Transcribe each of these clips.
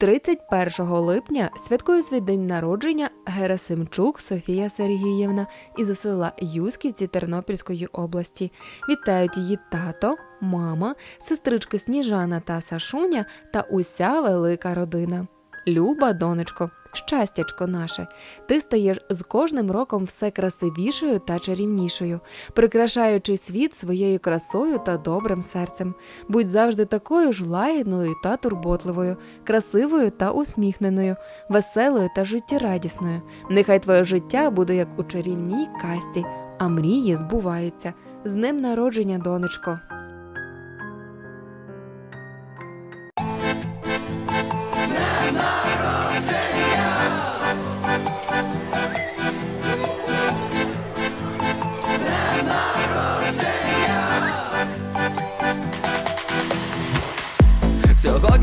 31 липня святкує свій день народження Герасимчук Софія Сергіївна із села Юсківці Тернопільської області. Вітають її тато, мама, сестрички Сніжана та Сашуня та уся велика родина. Люба, донечко, щастячко наше, ти стаєш з кожним роком все красивішою та чарівнішою, прикрашаючи світ своєю красою та добрим серцем. Будь завжди такою ж лагідною та турботливою, красивою та усміхненою, веселою та життєрадісною. Нехай твоє життя буде як у чарівній касті, а мрії збуваються. З ним народження, донечко.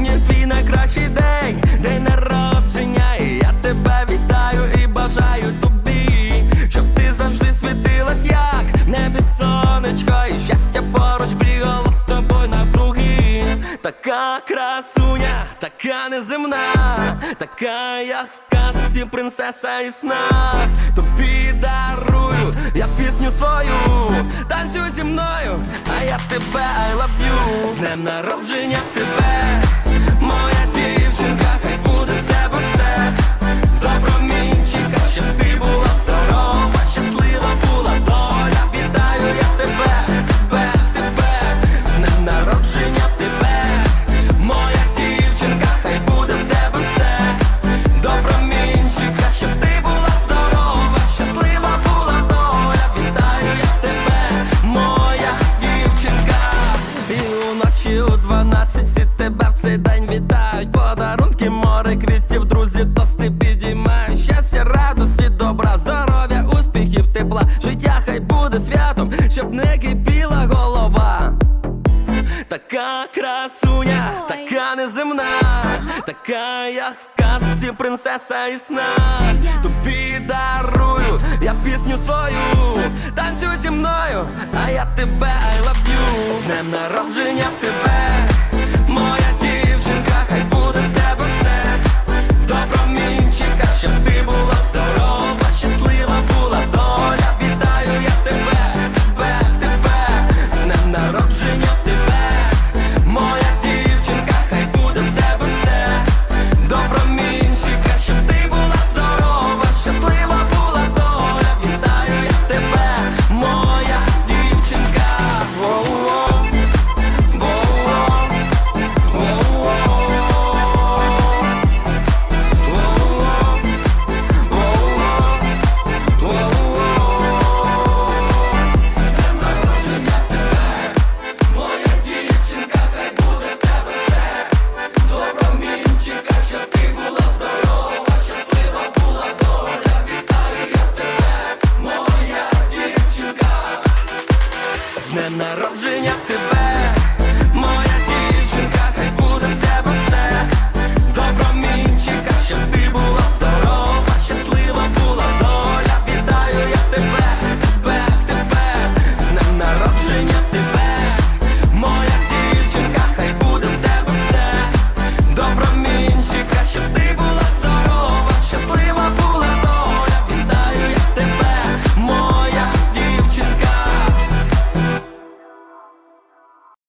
Сьогодні твій найкращий день, день народження, і я тебе вітаю і бажаю тобі, щоб ти завжди світилась, як небі сонечко, і щастя поруч бігало з тобою навкруги. Така красуня, така неземна, така як в казці принцеса і сна. Тобі дарую я пісню свою, танцюй зі мною, а я тебе I love you З днем народження тебе, тепла. Життя хай буде святом, щоб не кипіла голова. Така красуня, така неземна, така як в казці принцеса і сна. Тобі дарую я пісню свою, танцюй зі мною, а я тебе I love you З днем народження тебе,